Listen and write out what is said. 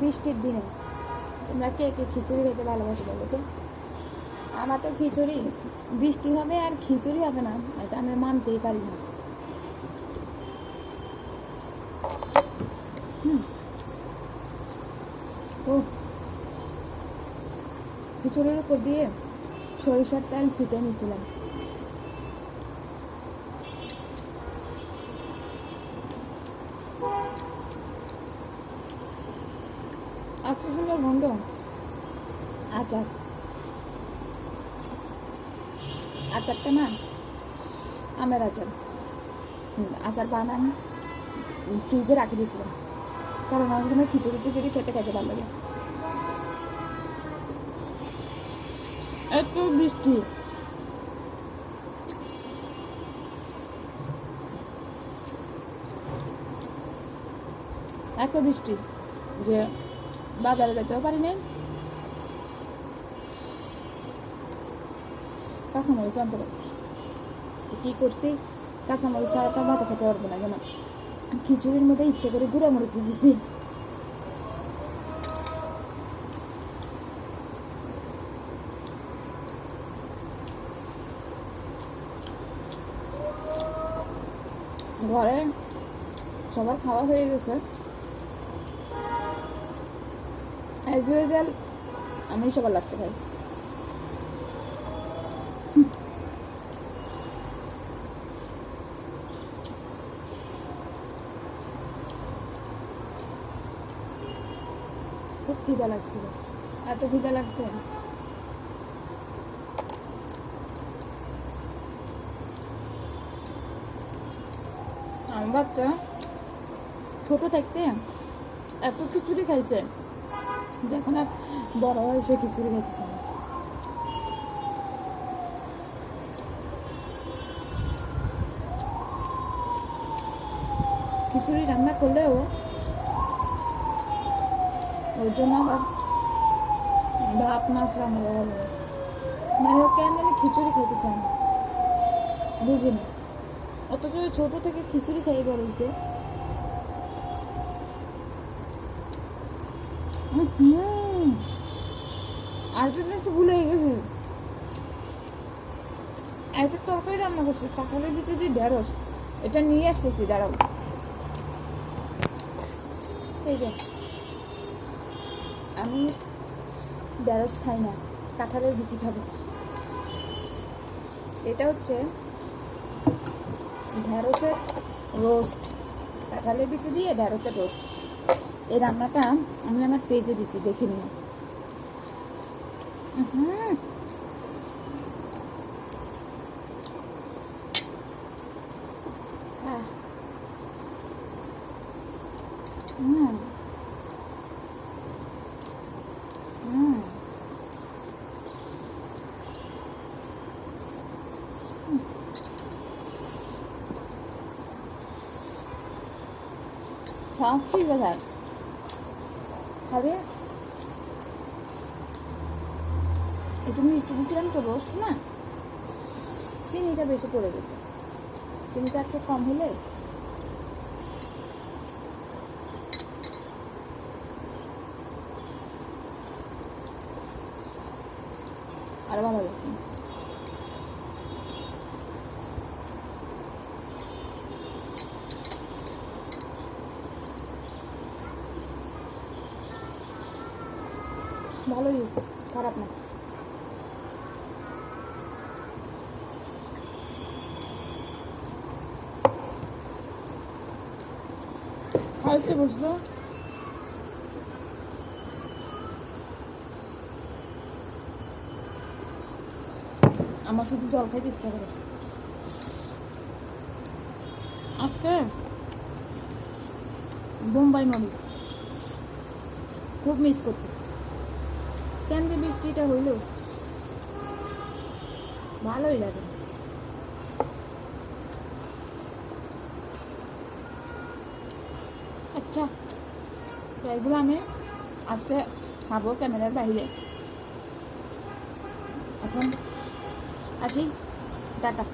বৃষ্টির দিনে। তোমরা কে কে খিচুড়ি খেতে ভালোবাসো বলো তো? আমার তো খিচুড়ি, বৃষ্টি হবে আর খিচুড়ি হবে না, এটা আমি মানতেই পারি না। ও। খিচুড়ির উপর দিয়ে সরিষার তেল ছিটে নিয়েছিলাম। এত সুন্দর গন্ধ। আচার। আচারটা না, আমের আচার। আচার বানান, ফ্রিজে রাখে দিয়েছিলাম। কারণ অনেক সময় খিচুড়ি টিচুড়ি সেটা খেতে ভালো লাগে। এত বৃষ্টি এত বৃষ্টি যে বাজারে যেতেও পারি নাই। কাঁচামরিচ আনতে পারি। কী করছি? কাঁচামরিচ ছাড়া তো ভাত খেতে পারব না কেন খিচুড়ির মধ্যে ইচ্ছে করে গুঁড়া মরিচ দিয়ে দিছি। ঘরে সবার খাওয়া হয়ে গেছে। অ্যাজ ইউজুয়াল আমি সবার লাস্টে খাই। খুব খিদা লাগছিল। এত খিদা লাগছে। আমার বাচ্চা ছোট থাকতে এত খিচুড়ি খাইছে। যখন আর বড় হয় সে খিচুড়ি খাইতেছে না। খিচুড়ি রান্না করলেও ওর জন্য আবার ভাত, মাছ রান্না করা হবে মানে ও কেন জানি খিচুড়ি খেতে চায় না। বুঝি অথচ ছোট থেকে খিচুড়ি খাই বড় হয়েছে হুম। আর একটা জিনিস ভুলে গেছি। একটা তরকারি রান্না করছি কাঁঠালের বিচে দিয়ে ঢেঁড়স। এটা নিয়ে আসতেছি, দাঁড়াও। এই যে। আমি ঢেঁড়স খাই না, কাঁঠালের বিচি খাব। এটা হচ্ছে ঢ্যাঁড়সের রোস্ট কাঁঠালের বিচি দিয়ে ঢ্যাঁড়সের রোস্ট এই রান্নাটা আমি আমার পেজে দিছি দেখে হুম সব ঠিক আছে খাবে একটু মিষ্টি দিয়েছিলাম তো রোস্ট, না? চিনিটা বেশি পড়ে গেছে। চিনিটা একটু কম হলে? আর ভালো ভালোই হয়েছে খারাপ না। আমার শুধু জল খাইতে ইচ্ছা করে। আজকে বোম্বাই মরিচ খুব মিস করতেছি। কেন যে বৃষ্টিটা হইল? ভালোই লাগে। আচ্ছা এগুলো আমি আজকে খাব ক্যামেরার বাইরে। এখন আসি, টাটা।